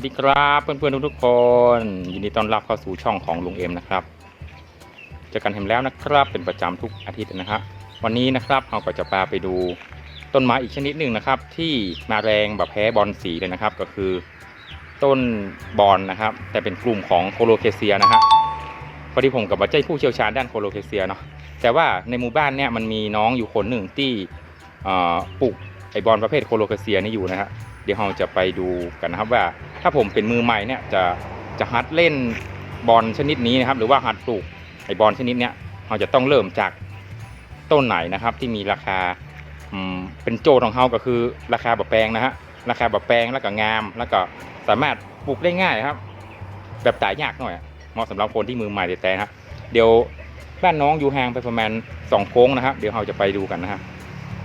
วัสดีครับเพื่อนๆทุกๆคน ยินดีต้อนรับเข้าสู่ช่องของลุงเอ็มนะครับเจอกันเห็นแล้วนะครับเป็นประจำทุกอาทิตย์นะครับวันนี้นะครับเราก็จะพาไปดูต้นไม้อีกชนิดหนึ่งนะครับ ที่มาแรงแบบแพ้บอลสีเลยนะครับ ก็คือ ต้นบอลนะครับ แต่เป็นกลุ่มของโคโลเคเซียนะฮะพอดีผมกับบัจเจ้ผู้เชี่ยวชาญด้านโคโลเคเซียเนาะแต่ว่าในหมู่บ้านเนี่ยมันมีน้องอยู่คนหนึ่งที่ปลูกไอบอลประเภทโคโลเคเซียนี่อยู่นะฮะ ดี๋ยวเราจะไปดูกันนะครับว่าถ้าผมเป็นมือใหม่เนี่ยจะจะหัดเล่นบอลชนิดนี้นะครับ หรือว่าหัดปลูกไอบอลชนิดเนี้ยเราจะต้องเริ่มจากต้นไหนนะครับ ที่มีราคาเป็นโจทย์ของเราก็คือราคาแบบแปลงนะฮะราคาแบบแปลงแล้วก็งาม แล้วก็สามารถปลูกได้ง่ายครับ แบบตายยากหน่อยเหมาะสำหรับคนที่มือใหม่แต่นะครับเดี๋ยวบ้านน้องอยู่ห่างไปประมาณสองโค้งนะครับ เดี๋ยวเราจะไปดูกันนะฮะ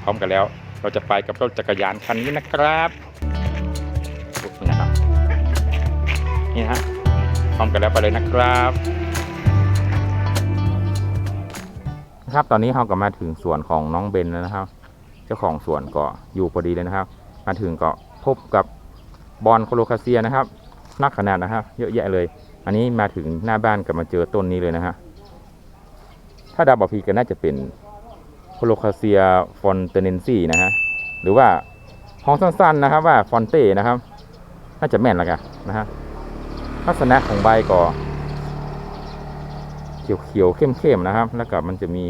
พร้อมกันแล้ว เราจะไปกับรถจักรยานคันนี้นะครับ นี่ฮะพร้อมกันแล้วไปเลยนะครับครับตอนนี้เราก็มาถึงสวนของน้องเบนแล้วนะครับ เจ้าของสวนก็อยู่พอดีเลยนะครับ มาถึงก็พบกับบอลโคโลคาเซียนะครับนักขนาดนะครับ เยอะแยะเลย อันนี้มาถึงหน้าบ้านก็มาเจอต้นนี้เลยนะฮะถ้าดาบอพีก็น่าจะเป็นโคโลคาเซียฟอนเตเนนซีนะฮะหรือว่าห้องสั้นๆนะครับว่าฟอนเต้นะครับ น่าจะแม่นล้วกันนะฮะ ลักษณะของใบก็เขียวๆเข้มๆนะครับ แล้วก็มันจะมี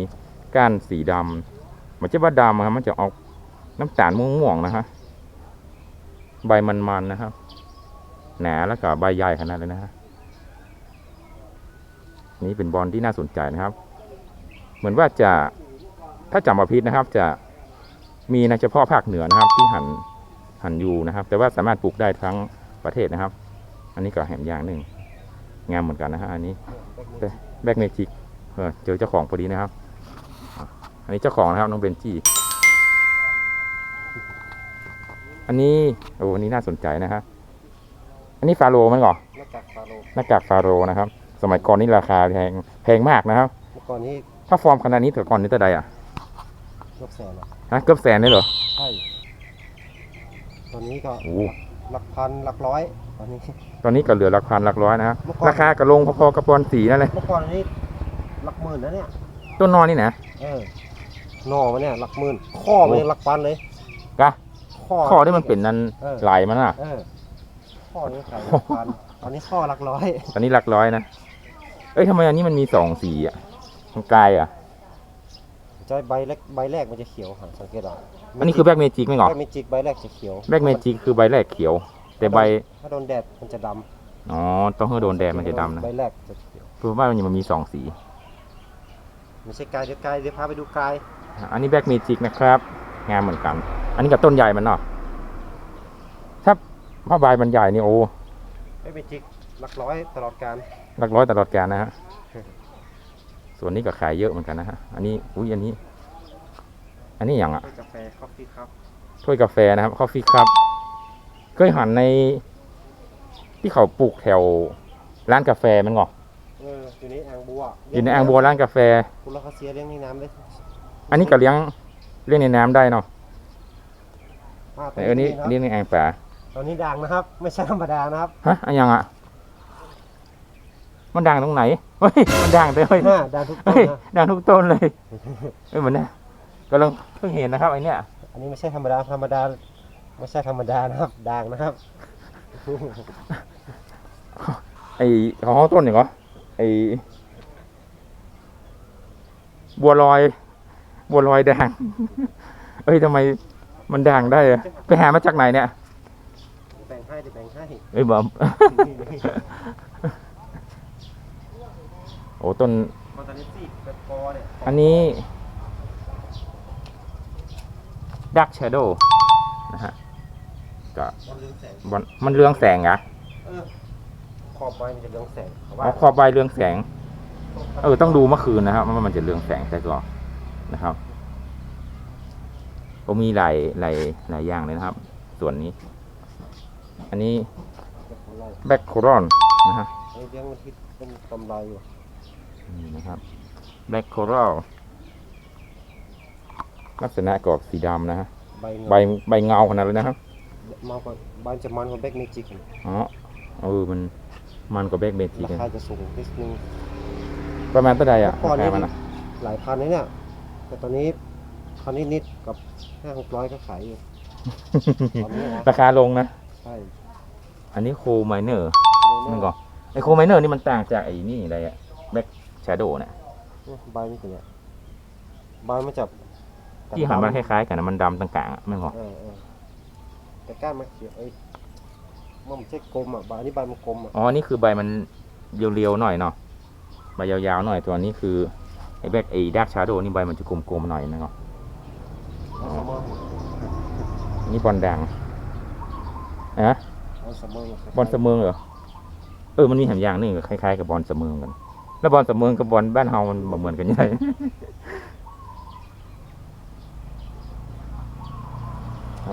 ก้านสีดำมันจะว่าดำครับมันจะออกน้ำตาลม่วงๆนะฮะใบมันๆนะครับ หนาแล้วก็ใบใหญ่ขนาดเลยนะฮะนี่เป็นบอลที่น่าสนใจนะครับ เหมือนว่าจะถ้าจำมาพิษนะครับ จะมีในเฉพาะภาคเหนือนะครับ ที่หันหันอยู่นะครับ แต่ว่าสามารถปลูกได้ทั้งประเทศนะครับ อันนี้ก็แหมอย่างหนึ่งงามเหมือนกันนะฮะอันนี้แบกเมจิกเออเจอเจ้าของพอดีนะครับอะอันนี้เจ้าของนะครับน้องเบนจี้อันนี้โอ้อันนี้น่าสนใจนะฮะอันนี้ฟาโรมันเหรอหน้ากากฟาโรห์หน้ากากฟาโรนะครับ สมัยก่อนนี่ราคาแพงแพงมากนะครับเมื่อก่อนนี้ถ้าฟอร์มขนาดนี้แต่ก่อนนี้เท่าใดอะยกแสนอะฮะเกือบแสนเลยเหรอใช่ตอนนี้ก็โอ้โหหลักพันหลักร้อยตอนนี้ ตอนนี้ก็เหลือหลักพันหลักร้อยนะฮะเมื่อก่อนราคาก็ลงพอๆกับบอลสีนั่นเลยเมื่อก่อนนี้หลักหมื่นนะเนี่ย ต้นนอนนี่นะเออหน่อมันเนี่ยหลักหมื่น ข้อมันยังหลักพันเลยกะข้อข้อที่มันเป็นนันเออไหลมันอะเออข้อนี้ขายหลักพันตอนนี้ข้อหลักร้อย ตอนนี้หลักร้อยนะ เอ้ยทำไมอันนี้มันมีสองสีอะตรงกลายอะจะใบแรกใบแรกมันจะเขียวหาสังเกตเอาอันนี้คือแบล็กเมจิกไหมเหรอใบเมจิกใบแรกจะเขียวแบล็กเมจิกคือใบแรกเขียว แต่ใบ ถ้าโดนแดดมันจะดอ๋อ ต้องให้โดนแดดมันจะดำนะใบแรกจะเขียวเพราะว่ามันมีสองสี ไม่ใช่กายเดี๋ยวกายเดี๋ยวพาไปดูกายอันนี้แบล็กเมจิกนะครับ งามเหมือนกัน อันนี้กับต้นใหญ่มันเนาะ ถ้าผ้าใบมันใหญ่นี่โอ้ใบเมจิกหลักร้อยตลอดการหลักร้อยตลอดกาลนะฮะ ส่วนนี้ก็ขายเยอะเหมือนกันนะฮะ อันนี้ อุ้ยอันนี้ อันนี้อย่างอะกาแฟคอฟฟี่ครับ ถ้วยกาแฟนะครับ คอฟฟี่ครับ เคยหันในที่เขาปลูกแถวร้านกาแฟมันเหรอเอออยู่ในอ่างบัวอยู่ในอ่างบัวร้านกาแฟคุณลาคาเซียเลี้ยงในน้ำเลยอันนี้ก็เลี้ยงเลี้ยงในน้ำได้เนาะอ่าแต่อันนี้ตรงเลี้ยงในอ่างป่าตอนนี้ดังนะครับ ไม่ใช่ธรรมดานะครับฮะอันยังอะมันดังตรงไหนเฮ้ยมันดังเลยเฮ้ยอ่าดังทุกต้เฮ้นยนะดังทุกต้นเลยเอ้ยเหมือนเนี่ยกำลังเพิ่งเห็นนะครับไอเนี้ยอันนี้ไม่ใช่ธรรมดาธรรมดา ไม่ใช่ธรรมดานะครับดังนะครับ ไอของเขาต้นอย่างเหรอไอบัวลอย บัวลอยด่างเอ้ยทำไมมันด่างได้อะไปหามาจากไหนเนี่ยแบ่งให้เดี๋ยวแบ่งให้เอ้ยบอม โอ้ต้นคอนตานิซี่แบบกอเนี่ยอันนี้ดักแชโดว์นะฮะ ก็มันเรืองแสงบอลมันเรืองแสงเหรอะเออขอบใบมันจะเรืองแสงเขาอ๋ว่าอขอบใบเรืองแสง เออต้องดูเมื่อคืนนะครับว่ามันจะเรืองแสงใช่ก่อนนะครับก็มีหลายหลายหลายอย่างเลยนะครับ ส่วนนี้ อันนี้แบบของเราแบ็คโครอนนะฮะอันนี้เลี้ยงมันที่เป็นกำไรอยู่นี่นะครับแบ็คโครอลลักษณะกรอบสีดำนะฮะใบเงาใบใบเงาขนาดเลยนะครับ มากกว่าใบจะมันกว่าแบ็กเมจิกอ๋อเออมันมันกว่าแบกเมจิรากันคาจะสูงนิดนึงประมาณเท่าใดอะเมื่อก่อนรานี้คามันอะหลายพันเลยเนี่ยแต่ตอนนี้พันนิดๆกับห้าหกร้อยก็ขายอยู่ตอนนี้นะราคาลงนะ ใช่อันนี้โคไมเนอร์มันก็ไอโคไมเนอร์นี่มันต่างจากไอ้นี่อะไรอะแบ็กชาโดว์เนี่ยใบนี่ตัวเนี้ยใบมันจะที่หันมันคล้ายๆกันนะมันดำต่างกลางอะมันก็เออเออ แต่ก้านมันเขียวไอ้มันไม่ใช่กลมอะใบอันนี้ใบมันกลมอะอ๋อ นี่คือใบมันเรียวๆหน่อยเนาะ ใบยาวๆหน่อยตัวนี้คือไอ้แบ็กไอ้ดักชาโดว์นี่ใบมันจะกลมๆหน่อยนะก็เอาสมอนี่บอลด่างอะเอาสมอบอลเสมอเหรอ เออ มันมีแหมอย่างหนึงคล้ายๆกับบอลเสมอกัน แล้วบอลเสมอกับบอลบ้านเฮามันบ่เหมือนกันยังไง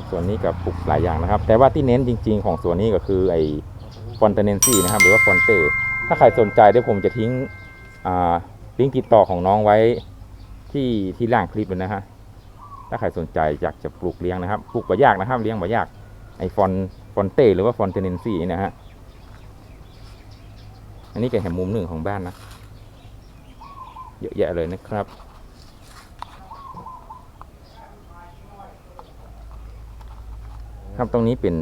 ครับส่วนนี้กับปลูกหลายอย่างนะครับ แต่ว่าที่เน้นจริง ๆ ของส่วนนี้ก็คือไอ้ฟอนเตเนนซี่นะครับ หรือว่าฟอนเต้ถ้าใครสนใจเดี๋ยวผมจะทิ้งอ่าลิงก์ติดต่อของน้องไว้ที่ที่ล่างคลิปเลยนะฮะถ้าใครสนใจอยากจะปลูกเลี้ยงนะครับปลูกบ่ยากนะครับเลี้ยงบ่ยากไอ้ฟอนฟอนเต้หรือว่าฟอนเตเนนซี่นี่นะฮะอันนี้ก็แห่มุมหนึ่งของบ้านนะ เยอะแยะเลยนะครับ ครับตรงนี้เป็น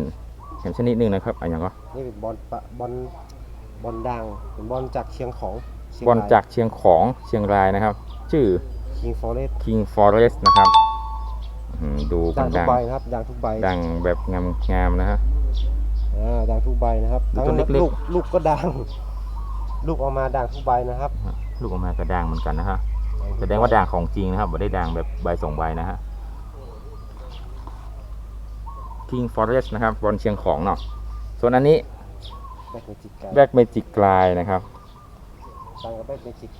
แหมชนิดหนึ่งนะครับอันอย่างก็นี่เป็นบอลปะบอลบอลดังเป็นบอลจากเชียงของเชียงบอลราย จากเชียงของเชียงรายนะครับ ชื่อ King Forest King Forest นะครับอืมดูดัมังนทุกดังใบนะครับดังทุกใบดังแบบงามๆนะฮะ อ่าดังทุกใบนะครับดูทั้งต้นเล็กๆ ลูกลูกก็ดัง ลูกออกมาดังทุกใบนะครับลูกออกมาก็ดังเหมือนกันนะฮะทุกแสดงว่าดังของจริงนะครับไม่ได้ดังแบบใบสองใบนะฮะ King Forest นะครับบอลเชียงของเนาะส่วนอันนี้แบกเมจิกกัน Black Magic กลายนะครับดังกับแบกเมจิก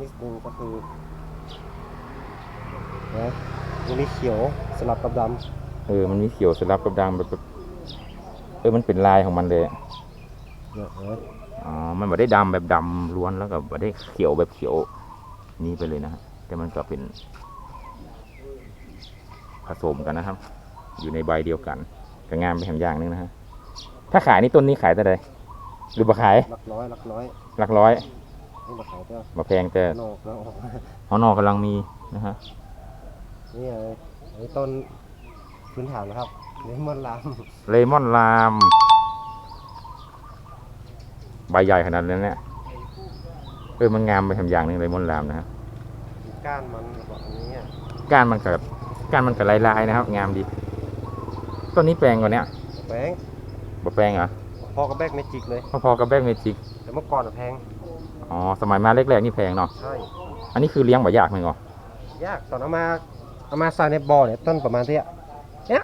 นิดนึงก็คือนะตัวนี้เขียวสลับกับดเออมันมีเขียวสลับกับดังแบบแบบเออมันเป็นลายของมันเลยำเนี่ยเห็นไหมอ๋อมันไม่ได้ดำแบบดำล้วนแล้วก็ไม่ได้เขียวแบบเขียวนี้ไปเลยนะฮะแต่มันก็เป็นผสมกันนะครับ อยู่ในใบเดียวกันก็งามไปแถมอย่างหนึงนะฮะถ้าขายนี่ต้นนี้ขายเท่าไหร่หรือบ่ขายหลักร้อยหลักร้อยหลักร้อยนี่มาขายก็มาแพงแต่นอกแล้วออกมาหอนอกกำลังมีนะฮะนี่ไงไอ้ต้นพื้นฐานนะครับเลมอนลามเลมอนลามใบใหญ่ขนาดนั้นเนี่ยเออมันงามไปทำอย่างหนึงเลมอนลามนะฮะก้านมันแบบอันนี้อะก้านมันกับก้านมันกับลายๆนะครับ งามดี ต้นนี้แปลงกว่าเนี้ยแพงบ่แปลงเหรอพอกับแบกเมจิกเลย พอๆกับแบกเมจิกแต่เมื่อก่อนอะแพงอ๋อสมัยมาแรกๆนี่แพงเนาะใช่อันนี้คือเลี้ยงบ่ยากไหมงอยากตอนเอามาเอามาใส่ในบ่อเนี่ยต้นประมาณเนี้ยเนี้ย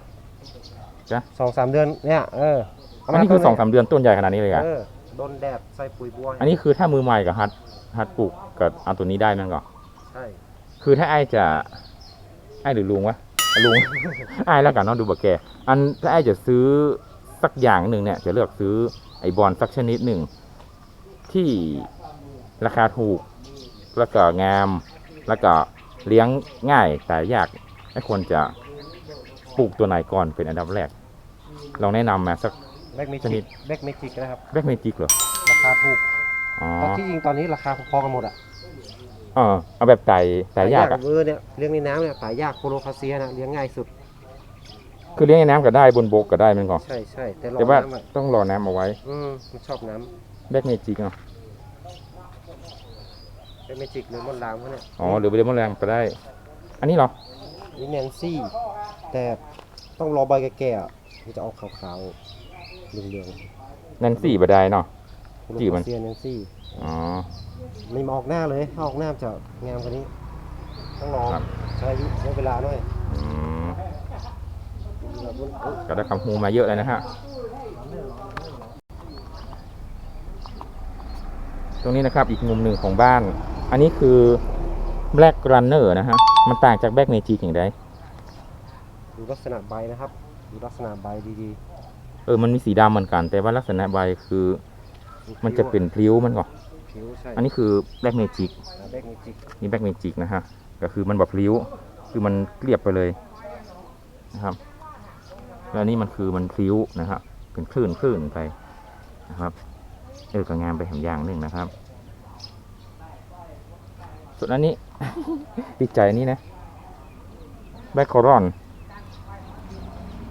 จ๊ะสองสามเดือนเนี่ยเออเาอันนี้คือสองสามเดือนต้นใหญ่ขนาดนี้เลยอะเออโดนแดดใส่ปุ๋ยบัวอันนี้คือถ้ามือใหม่กับฮัดฮัดปลูกกับเอาตัวนี้ได้มั้งก่อนใช่คือถ้าไอจะไอหรือลุงวะ ลุงไอแล้วกันเนาะดูบะแก อันถ้าไอจะซื้อสักอย่างหนึ่งเนี่ย จะเลือกซื้อไอบอลสักชนิดหนึ่งที่ราคาถูกแล้วก็งาม แล้วก็เลี้ยงง่ายแต่ยากไม่ควรจะปลูกตัวไหนก่อนเป็นอันดับแรกลองแนะนำมาสัก แบกเมชนิจิด กแบกเมจิกนะครับ แบกเมจิกเหรอราคาถูกอ๋อตอนที่จริงตอนนี้ราคาพอๆกันหมดอะ เออเอาแบบไต่ไต่ยากอะเออเนี่ยเลี้ยงในน้ำเนี่ยตายยากโคโลคาเซียนะเลี้ยงง่ายสุด คือเลี้ยงในน้ำก็ได้บนบกก็ได้แมันก่อนใช่ใช่แต่รอแต่ว่าน้ำอะต้องรอน้ำเอาไว้อืมมันชอบน้แบกเมจิกเนาะำแบกเมจิกหรือมอนลามเขาเนี่ยอ๋อหรือไปเรียนมะแรงก็ได้ อันนี้เหรอนี่แนนซี่ แต่ต้องรอใบแก่ๆอะมันจะออกขาวๆเหลืองแนนซี่บ่ได้เนาะๆโคโล จีบมันคาเซียแนนซี่อ๋อมันมาออกหน้าเลยถ้าออกหน้ามันจะงามกว่านี้ ต้องรอครับ ใช้อายุใช้เวลาหน่อยอืมแบบว่าเอ้ยก็ได้คำฮูมาเยอะเลยนะฮะ ตรงนี้นะครับอีกมุมหนึ่งของบ้าน อันนี้คือ Black Runner นะฮะ มันต่างจาก Black Magic อย่างไรดูลักษณะใบนะครับ ดูลักษณะใบดีเออ มันมีสีดำเหมือนกัน แต่ว่าลักษณะใบคือๆ มันจะเป็นพลิ้วมันก่อนผิวใช่อันนี้คือ Black Magic แบกเมจิกนี่ Black Magic นะฮะก็คือมันแบบพลิ้ว คือมันเรียบไปเลยนะครับ แล้วนี่มันคือมันพลิ้วนะครับเป็นคลื่นคลื่นไปนะครับเออก็งามไปแหมอย่างหนึ่งนะครับ ส่วนอันนี้ดีใจอันนี้นะแบคโครอน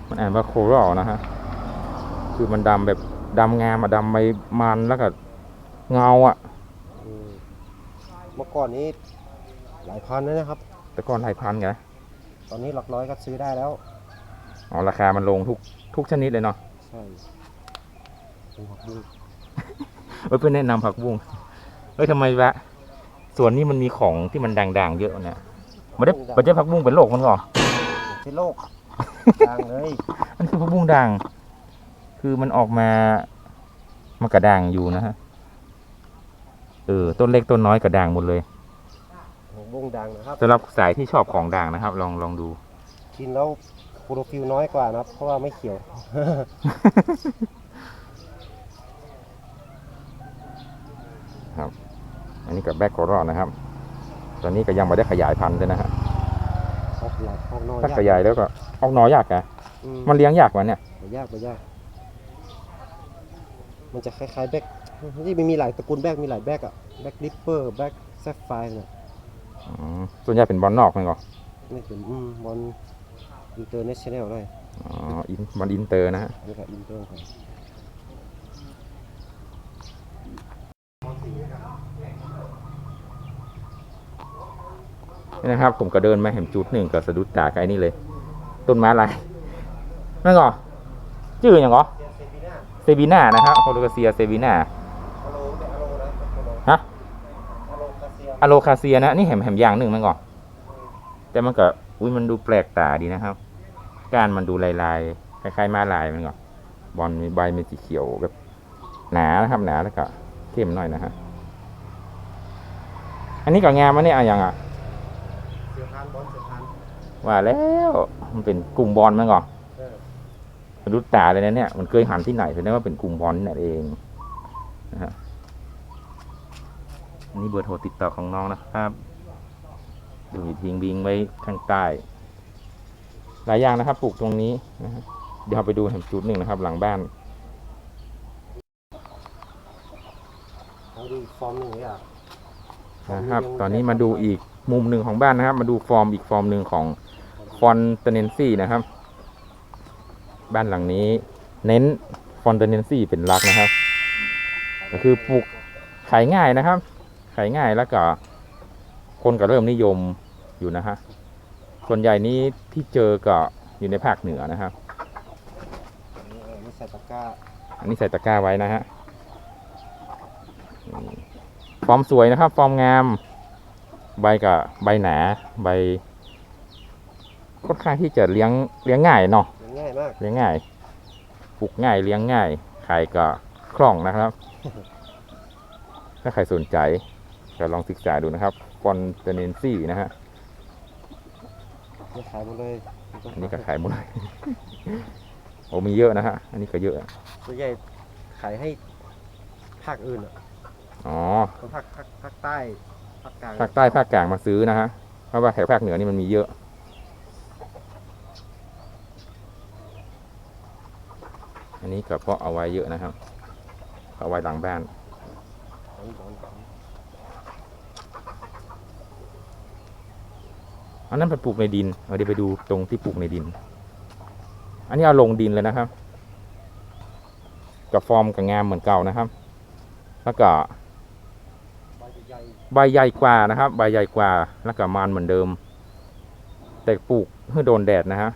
มันอ่านว่าโครอลนะฮะ คือมันดำแบบ ดำงามอะดำใบมันแล้วก็เงาอะอืมเมื่อก่อนนี้หลายพันเลยนะครับ แต่ก่อนหลายพันไงตอนนี้หลักร้อยก็ซื้อได้แล้ว อ๋อราคามันลงทุกทุกชนิดเลยเนาะใช่เป็นผักบุ้งเอ้ยเพื่อนแนะนำผักบุ้งเอ้ยทำไมวะส่วนนี้มันมีของที่มันด่างๆเยอะเนี่ยไม่ได้ไม่ใช่ผักบุ้งเป็นโรคมันก่อนใช่โลกดังเลย มันคือผักบุ้งด่าง คือมันออกมา มันกระด่างอยู่นะฮะ เออ ต้นเล็กต้นน้อยกระด่างหมดเลยผักบุ้งดังนะครับสำหรับสายที่ชอบของด่างนะครับ ลองลองดู กินแล้วโคโรฟิลน้อยกว่านะครับ เพราะว่าไม่เขียว ครับ อันนี้กับแบคโครอนะครับ ตอนนี้ก็ยังไม่ได้ขยายพันธุ์เลยนะฮะออกหลายออกน้อยถ้าขยายแล้วก็ออกหนอยากอะอืมมันเลี้ยงยากกว่าเนี่ยไม่ยากไม่ยาก มันจะคล้ายๆแบ็กนี่มันมีหลายตระกูลแบ็กมีหลายแบ็กอะแบ็กดิปเปอร์แบ็กแซฟไฟร์เนี่ยอืมส่วนใหญ่เป็นบอลนอกมันก็นี่เป็นอืมบอลอินเตอร์เนชั่นแนลเลยอ๋ออินบอลอินเตอร์นะฮะนี่ก็อินเตอร์ครับนี่นะครับ ผมก็เดินมาเห็นจุดหนึ่งก็สะดุดตากับไอ้นี่เลย ต้นไม้อะไรนั่นเหรอชื่ออย่างเหรอ เซบีน่าเซบีน่านะครับโฮโลกาเซียเซบีน่าอะโลเป็นอะโลนะอะโลฮะอะโลคาเซียอะโลคาเซียนะ นี่แหมแหมอย่างหนึ่งมันก่อนแต่มันก็อุ้ยมันดูแปลกตาดีนะครับก้านมันดูลายๆคล้ายๆม้าลายมันก่อนบอลมีใบเป็นสีเขียวแบบหนานะครับหนาแล้วก็เข้มหน่อยนะฮะอันนี้ก็งามมันเนี่ยอะอย่างอะเสือพานบอลเสือพานว่าแล้วมันเป็นกลุ่มบอลมันก่อน เออสะดุดตาเลยนะเนี่ยมันเคยหันที่ไหนแสดงว่าเป็นกลุ่มบอลนั่นเองนะฮะอันนี่เบอร์โทรติดต่อของน้องนะครับดูทิ้งบิงไว้ข้างใต้หลายอย่างนะครับปลูกตรงนี้นะฮะเดี๋ยวเราไปดูแห่งจุดหนึ่งนะครับ หลังบ้านเอาดูอีกฟอร์มหนึ่งเลยอะนะครับ ตอนนี้มาดูอีกมุมหนึ่งของบ้านนะครับ มาดูฟอร์มอีกฟอร์มหนึ่งของฟอนเตเนนซี่นะครับ บ้านหลังนี้เน้นฟอนเตเนนซี่เป็นหลักนะครับ ก็คือปลูกขายง่ายนะครับขายง่ายแล้วก็ คนก็เริ่มนิยมอยู่นะฮะส่วนใหญ่นี้ที่เจอก็อยู่ในภาคเหนือนะครับอันนี้ใส่ตะกร้าอันนี้ใส่ตะกร้าไว้นะฮะฟอร์มสวยนะครับ ฟอร์มงาม ใบกับใบหนา ใบค่อนข้างที่จะเลี้ยงเลี้ยงง่ายเนาะ มันง่ายมาก เลี้ยงง่ายปลูกง่ายเลี้ยงง่ายขายก็คล่องนะครับ ถ้าใครสนใจก็ลองศึกษาดูนะครับฟอนเตเนนซี่นะฮะนี่ขายหมดเลยอันนี้ก็ขายหมดเลยโอ้มีเยอะนะฮะ อันนี้ก็เยอะส่วนใหญ่ขายให้ภาคอื่นอะอ๋อคนภาคภาคภาคใต้ภาคกลางภาคใต้ภาคกลางมาซื้อนะฮะเพราะว่าแถวภาคเหนือนี่มันมีเยอะ อันนี้ก็เพาะเอาไว้เยอะนะครับ เอาไว้หลังบ้านอันนั้นไปปลูกในดินเดี๋ยวไปดูตรงที่ปลูกในดิน อันนี้เอาลงดินเลยนะครับ กับฟอร์มกับงามเหมือนเก่านะครับ แล้วก็ใบใหญ่กว่านะครับ ใบใหญ่กว่าแล้วก็มันเหมือนเดิม แต่ปลูกเพื่อโดนแดดนะฮะ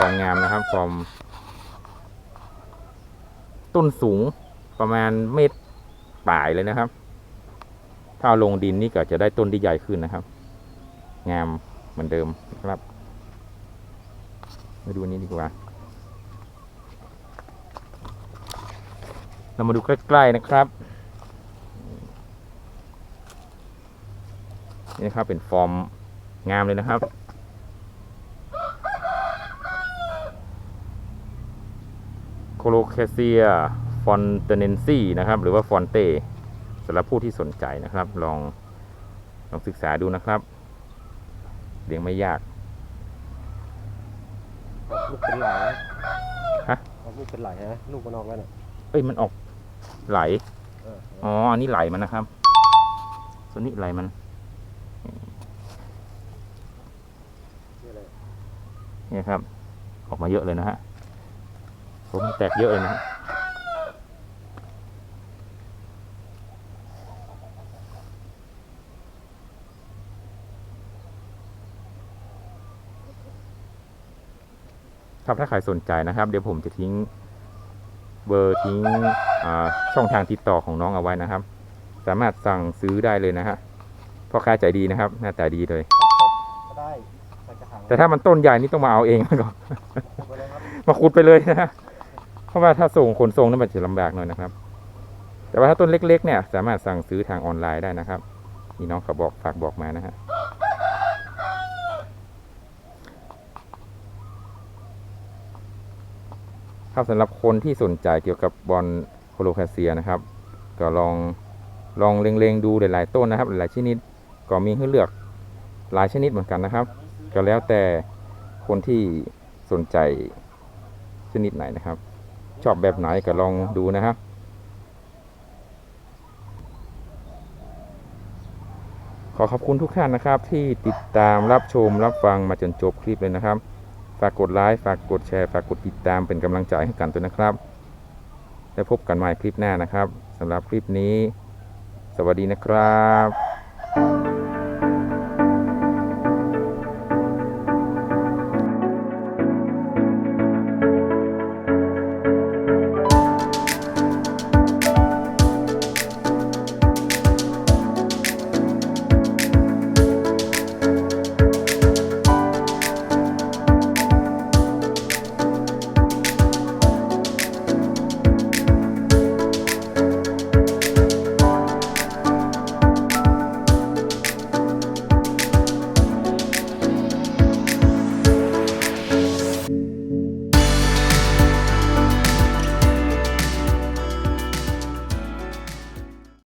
ฟอร์มงามนะครับฟอร์มต้นสูงประมาณเมตรปลายเลยนะครับ ถ้าลงดินนี่ก็จะได้ต้นที่ใหญ่ขึ้นนะครับ งามเหมือนเดิมครับ มาดูนนี้ดีกว่า เรามาดูใกล้ๆนะครับ นี่นะครับเป็นฟอร์มงามเลยนะครับ โคโลแคเซียฟอนเตเนนซีนะครับ หรือว่าฟอนเตสำหรับผู้ที่สนใจนะครับ ลองลองศึกษาดูนะครับเลี้ยงไม่ยากลูกเป็นไหลฮะออกลูกเป็นไหลฮะลูกมันออกแล้วเนี่ยเอ้ยมันออกไหลเอออ๋ออันนี้ไหลมันนะครับ ส่วนนี้ไหลมันนี่เลยเนี่ยครับ ออกมาเยอะเลยนะฮะ ผมแตกเยอะเลยนะฮะครับถ้าใครสนใจนะครับ เดี๋ยวผมจะทิ้งเบอร์ทิ้งอ่าช่องทางติดต่อของน้องเอาไว้นะครับ สามารถสั่งซื้อได้เลยนะฮะพ่อค้าใจดีนะครับ หน้าตาดีเลยก็ได้ใส่กระถางแต่ถ้ามันต้นใหญ่นี่ต้องมาเอาเองก่อนไปเลยครับมาขุดไปเลยนะฮะ เพราะว่าถ้าส่งขนส่งนั้นมันจะลำบากหน่อยนะครับ แต่ว่าถ้าต้นเล็ก ๆ เนี่ย สามารถสั่งซื้อทางออนไลน์ได้นะครับนี่น้องเขาบอกฝากบอกมานะฮะครับสำหรับคนที่สนใจเกี่ยวกับบอลโคโลคาเซียนะครับ ก็ลองลองเล็งๆดูหลายๆต้นนะครับ หลายชนิดก็มีให้เลือกหลายชนิดเหมือนกันนะครับ ก็แล้วแต่คนที่สนใจชนิดไหนนะครับ ชอบแบบไหนก็ลองดูนะครับขอขอบคุณทุกท่านนะครับ ที่ติดตามรับชมรับฟังมาจนจบคลิปเลยนะครับ ฝากกดไลค์ฝากกดแชร์ ฝากกดติดตามเป็นกำลังใจให้กันด้วนะครับ แล้วพบกันใหม่คลิปหน้านะครับสำหรับคลิปนี้ สวัสดีนะครับ